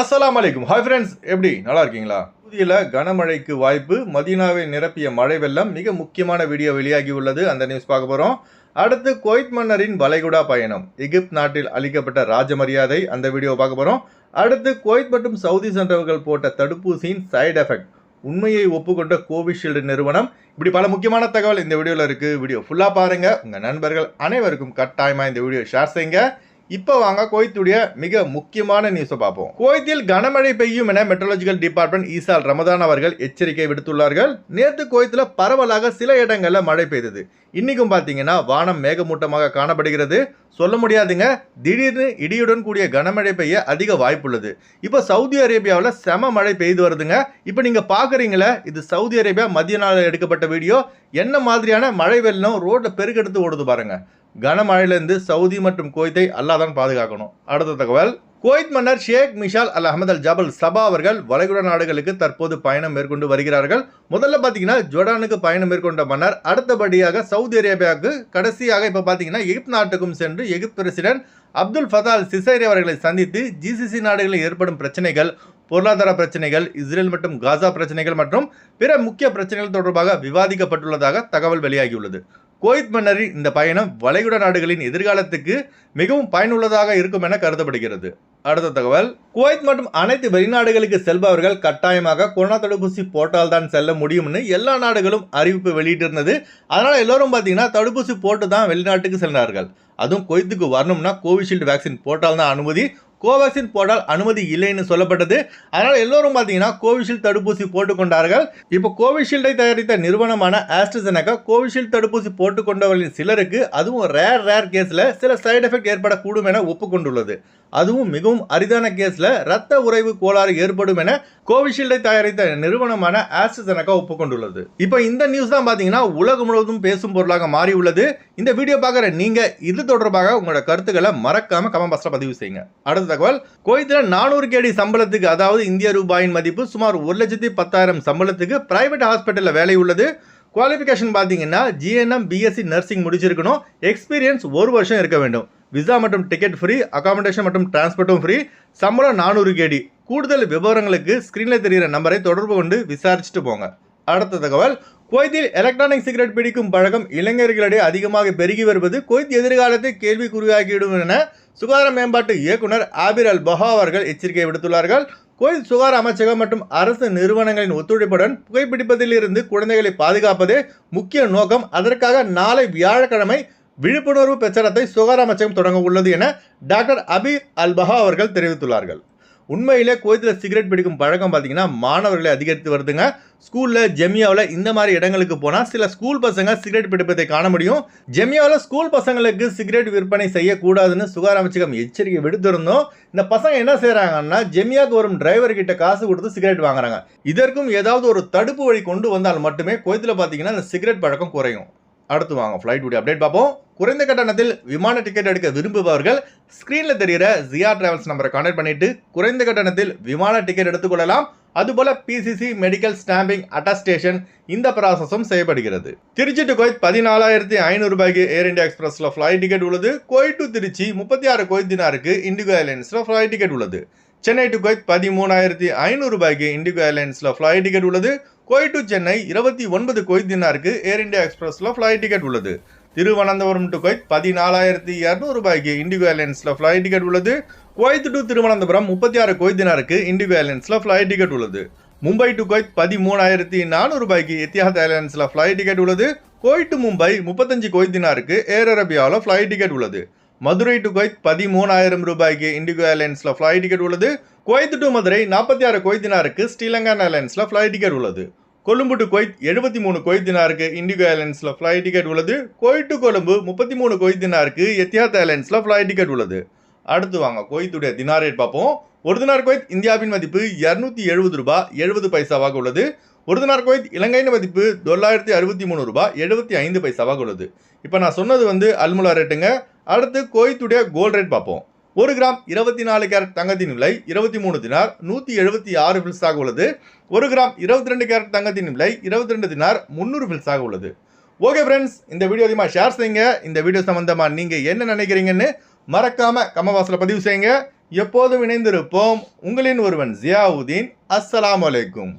அஸ்லாம் வலைக்கும் hi friends எப்படி? நல்லா இருக்கீங்களா புதியில் கனமழைக்கு வாய்ப்பு மதீனாவை நிரப்பிய மழை வெள்ளம் மிக முக்கியமான வீடியோ வெளியாகி உள்ளது. அந்த நியூஸ் பார்க்க போகிறோம் அடுத்து குவைத் மன்னரின் வளைகுடா பயணம். எகிப்த் நாட்டில் அளிக்கப்பட்ட ராஜமரியாதை அந்த வீடியோ பார்க்க போகிறோம் அடுத்து குவைத் மற்றும் சவுதி சென்றவர்கள் போட்ட தடுப்பூசியின் சைடு எஃபெக்ட் உண்மையை ஒப்புக்கொண்ட கோவிஷீல்டு நிறுவனம். இப்படி பல முக்கியமான தகவல் இந்த வீடியோவில் இருக்குது வீடியோ ஃபுல்லாக பாருங்கள் உங்கள் நண்பர்கள் அனைவருக்கும் கட்டாயமாக இந்த வீடியோ ஷேர் செய்யுங்க. இப்போ வாங்க கோயத்துடைய மிக முக்கியமான நியூஸை பார்ப்போம். கோயத்தில் கனமழை பெய்யும் என மெட்ரலஜிக்கல் டிபார்ட்மெண்ட் ஈசால் ரமதான் அவர்கள் எச்சரிக்கை விடுத்துள்ளார்கள். நேற்று கோயத்தில் பரவலாக சில இடங்களில் மழை பெய்தது. இன்னைக்கும் பார்த்தீங்கன்னா வானம் மேகமூட்டமாக காணப்படுகிறது. சொல்ல முடியாதுங்க. திடீர்னு இடியுடன் கூடிய கனமழை பெய்ய அதிக வாய்ப்புள்ளது இப்போ சவுதி அரேபியாவில் செம மழை பெய்து வருதுங்க. இப்போ நீங்கள் பார்க்குறீங்களே இது சவுதி அரேபியா மத்திய நாள் எடுக்கப்பட்ட வீடியோ. என்ன மாதிரியான மழை வெள்ளம் ரோட்டில் பெருக்கெடுத்து ஓடுது பாருங்கள் கனமழையிலிருந்து சவுதி மற்றும் குவைத்தை அல்லாஹ் தான் பாதுகாக்கணும். அடுத்த தகவல் குவைத் மன்னர் ஷேக் மிஷால் அல் அஹமது அல் ஜபல் சபா அவர்கள் வளைகுடா நாடுகளுக்கு தற்போது பயணம் மேற்கொண்டு வருகிறார்கள். முதல்ல பார்த்தீங்கன்னா ஜோர்டானுக்கு பயணம் மேற்கொண்ட மன்னர் அடுத்தபடியாக சவுதி அரேபியாவுக்கு கடைசியாக இப்போ பார்த்தீங்கன்னா எகிப்து நாட்டுக்கும் சென்று எகிப்து பிரசிடென்ட் அப்துல் ஃபதால் சிசைரி அவர்களை சந்தித்து ஜிசிசி நாடுகளில் ஏற்படும் பிரச்சனைகள் பொருளாதார பிரச்சனைகள் இஸ்ரேல் மற்றும் காசா பிரச்சனைகள் மற்றும் பிற முக்கிய பிரச்சனைகள் தொடர்பாக விவாதிக்கப்பட்டுள்ளதாக தகவல் வெளியாகியுள்ளது. குவைத் மன்னரின் இந்த பயணம் வளைகுடா நாடுகளின் எதிர்காலத்துக்கு மிகவும் பயனுள்ளதாக இருக்கும் என கருதப்படுகிறது. அடுத்த தகவல் குவைத் மற்றும் அனைத்து வெளிநாடுகளுக்கு செல்பவர்கள் கட்டாயமாக கொரோனா தடுப்பூசி போட்டால் தான் செல்ல முடியும்னு எல்லா நாடுகளும் அறிவிப்பு வெளியிட்டிருந்தது. அதனால் எல்லோரும் பார்த்தீங்கன்னா தடுப்பூசி போட்டு தான் வெளிநாட்டுக்கு செல்கிறார்கள். அதுவும் குவைத்துக்கு வரணும்னா கோவிஷீல்டு வேக்சின் போட்டால் தான் அனுமதி. கோவேக்சின் போட்டால் அனுமதி இல்லைன்னு சொல்லப்பட்டது. அதனால் எல்லோரும் பார்த்தீங்கன்னா கோவிஷீல்டு தடுப்பூசி போட்டுக்கொண்டார்கள். இப்போ கோவிஷீல்டை தயாரித்த நிறுவனமான ஆஸ்ட்ரசெனகா கோவிஷீல்டு தடுப்பூசி போட்டுக்கொண்டவர்களின் சிலருக்கு அதுவும் ரேர் ரேர் கேஸில் சில சைடு எஃபெக்ட் ஏற்படக்கூடும் என ஒப்புக்கொண்டுள்ளது. அதுவும் மிகவும் அரிதான கேஸில் ரத்த உறைவு கோளாறு ஏற்படும் என கோவிஷீல்டை தயாரித்த நிறுவனமான ஆஸ்ட்ரசெனகா ஒப்புக்கொண்டுள்ளது. இப்போ இந்த நியூஸ் தான் பார்த்தீங்கன்னா உலகம் முழுவதும் பேசும் பொருளாக மாறி உள்ளது இந்த வீடியோ பார்க்குற நீங்கள் இது தொடர்பாக உங்களோட கருத்துக்களை மறக்காமல் கமெண்ட் பாக்ஸில் பதிவு செய்யுங்க. அடுத்த தகவல் குவைத்தில் நானூறு கேடி சம்பளத்துக்கு அதாவது இந்திய ரூபாயின் மதிப்பு சுமார் ஒரு லட்சத்தி பத்தாயிரம் சம்பளத்துக்கு பிரைவேட் ஹாஸ்பிட்டலில் வேலை உள்ளது. குவாலிஃபிகேஷன் பார்த்தீங்கன்னா ஜிஎன்எம் பிஎஸ்சி நர்சிங் முடிச்சிருக்கணும். எக்ஸ்பீரியன்ஸ் ஒரு வருஷம் இருக்க வேண்டும். விசா மற்றும் டிக்கெட் ஃப்ரீ அகாமடேஷன் மற்றும் டிரான்ஸ்போர்ட்டும் ஃப்ரீ சம்பளம் நானூறு கேடி. கூடுதல் விவரங்களுக்கு ஸ்க்ரீனில் தெரிகிற நம்பரை தொடர்பு கொண்டு விசாரிச்சுட்டு போங்க. அடுத்த தகவல் குவைத்தில் எலக்ட்ரானிக் சிகரெட் பிடிக்கும் பழக்கம் இளைஞர்களிடையே அதிகமாக பெருகி வருவது குவைத் எதிர்காலத்தை கேள்விக்குறியாகிவிடும் என சுகாதார மேம்பாட்டு இயக்குனர் ஆபிர் அல் பஹா அவர்கள் எச்சரிக்கை விடுத்துள்ளார்கள். குவைத் சுகாதார அமைச்சகம் மற்றும் அரசு நிறுவனங்களின் ஒத்துழைப்புடன் புகைப்பிடிப்பதிலிருந்து குழந்தைகளை பாதுகாப்பதே முக்கிய நோக்கம். அதற்காக நாளை வியாழக்கிழமை விழிப்புணர்வு பிரச்சாரத்தை சுகாதார அமைச்சகம் தொடங்க உள்ளது என டாக்டர் அபீர் அல்பஹா அவர்கள் தெரிவித்துள்ளார்கள். உண்மையிலே குவைத்தில் சிகரெட் பிடிக்கும் பழக்கம் பார்த்தீங்கன்னா மாணவர்களை அதிகரித்து வருதுங்க. ஸ்கூலில் ஜெமியாவில் இந்த மாதிரி இடங்களுக்கு போனால் சில ஸ்கூல் பசங்க சிகரெட் பிடிப்பதை காண முடியும். ஜெமியாவில் ஸ்கூல் பசங்களுக்கு சிகரெட் விற்பனை செய்யக்கூடாதுன்னு சுகாதார அமைச்சகம் எச்சரிக்கை விடுத்திருந்தோம். இந்த பசங்க என்ன செய்கிறாங்கன்னா ஜெமியாவுக்கு வரும் டிரைவர் கிட்ட காசு கொடுத்து சிகரெட் வாங்குறாங்க. இதற்கும் ஏதாவது ஒரு தடுப்பு வழி கொண்டு வந்தால் மட்டுமே குவைத்தில் பார்த்தீங்கன்னா இந்த சிகரெட் பழக்கம் குறையும். அடுத்து வாங்க ஃப்ளைட் உடைய அப்டேட் பார்ப்போம். குறைந்த கட்டணத்தில் விமான டிக்கெட் எடுக்க விரும்புபவர்கள் ஸ்க்ரீனில் தெரிகிற ஜியா டிராவல்ஸ் நம்பரை கான்டாக்ட் பண்ணிட்டு குறைந்த கட்டணத்தில் விமான டிக்கெட் எடுத்துக்கொள்ளலாம் அதுபோல பிசிசி மெடிக்கல் ஸ்டாம்பிங் அட்டஸ்டேஷன் இந்த ப்ராசஸும் செய்யப்படுகிறது. திருச்சி டு கோயத் பதினாலாயிரத்தி ஐநூறு ரூபாய்க்கு ஏர் இந்தியா எக்ஸ்பிரஸ்ல ஃப்ளைட் டிக்கெட் உள்ளது. கோயட் டு திருச்சி முப்பத்தி ஆறு கோயத் தினாருக்கு இண்டிகோ ஏர்லைன்ஸ்ல ஃப்ளைட் டிக்கெட் உள்ளது. சென்னை டு கோயத் பதிமூணாயிரத்தி ஐநூறு ரூபாய்க்கு இண்டிகோ ஏர்லைன்ஸ்ல ஃப்ளைட் டிக்கெட் உள்ளது. கோயட் டு சென்னை இருபத்தி ஒன்பது கொய்த் தினாருக்கு ஏர் இந்தியா எக்ஸ்பிரஸில் ஃப்ளைட் டிக்கெட் உள்ளது. திருவனந்தபுரம் டு குவைத் பதினாலாயிரத்தி இரநூறு ரூபாய்க்கு இண்டிகோ ஏர்லைன்ஸில் ஃப்ளைட் டிக்கெட் உள்ளது. குவைத் டு திருவனந்தபுரம் முப்பத்தி ஆறு கொய்தினாருக்கு இண்டிகோ ஏர்லைன்ஸில் ஃப்ளைட் டிக்கெட் உள்ளது. மும்பை டு குவைத் பதிமூணாயிரத்தி நானூறு ரூபாய்க்கு எத்தியாத் ஏர்லைன்ஸில் ஃப்ளைட் டிக்கெட் உள்ளது. கோயட் டு மும்பை முப்பத்தஞ்சு கொய்தினாருக்கு ஏர் அரேபியாவில் ஃப்ளைட் டிக்கெட் உள்ளது. மதுரை டு குவைத் பதிமூணாயிரம் ரூபாய்க்கு இண்டிகோ ஏர்லைன்ஸில் ஃப்ளைட் டிக்கெட் உள்ளது. குவைத் டு மதுரை நாற்பத்தி ஆறு கொய்தினாருக்கு ஸ்ரீலங்கா ஏர்லைன்ஸில் ஃப்ளைட் டிக்கெட் உள்ளது. கொழும்பு டு குவைத் எழுபத்தி மூணு கொய்தினாருக்கு இண்டிகோ ஏர்லைன்ஸில் ஃப்ளைட் டிக்கெட் உள்ளது. குவைத் டு கொழும்பு முப்பத்தி மூணு கொய்தினாருக்கு எத்தியாத் ஏர்லைன்ஸில் ஃப்ளைட் டிக்கெட் உள்ளது. அடுத்து வாங்க குவைத்துடைய தினார் ரேட் பார்ப்போம். ஒரு தினார் குவைத் இந்தியாவின் மதிப்பு இரநூத்தி எழுபது ரூபாய் எழுபது பைசாவாக உள்ளது. ஒரு தினார் குவைத் இலங்கையின் மதிப்பு தொள்ளாயிரத்தி அறுபத்தி மூணு ரூபாய் எழுபத்தி ஐந்து பைசாவாக உள்ளது. இப்போ நான் சொன்னது வந்து அல்முலா ரேட்டுங்க அடுத்து குவைத்துடைய கோல்ட் ரேட் பார்ப்போம். ஒரு கிராம் இருபத்தி நாலு கேரட் தங்கத்தின் விலை இருபத்தி மூணு தினார் நூற்றி எழுபத்தி ஆறு பில்ஸாக உள்ளது. ஒரு கிராம் இருபத்தி ரெண்டு கேரட் தங்கத்தின் விலை இருபத்தி ரெண்டு தினார் முந்நூறு பில்ஸாக உள்ளது. ஓகே ஃப்ரெண்ட்ஸ் இந்த வீடியோ அதிகமாக ஷேர் செய்யுங்க. இந்த வீடியோ சம்மந்தமாக நீங்கள் என்ன நினைக்கிறீங்கன்னு மறக்காமல் கமவாசில் பதிவு செய்யுங்க. எப்போதும் இணைந்திருப்போம். உங்களின் ஒருவன் ஜியாவுதீன். அஸ்ஸலாமு வலைக்கும்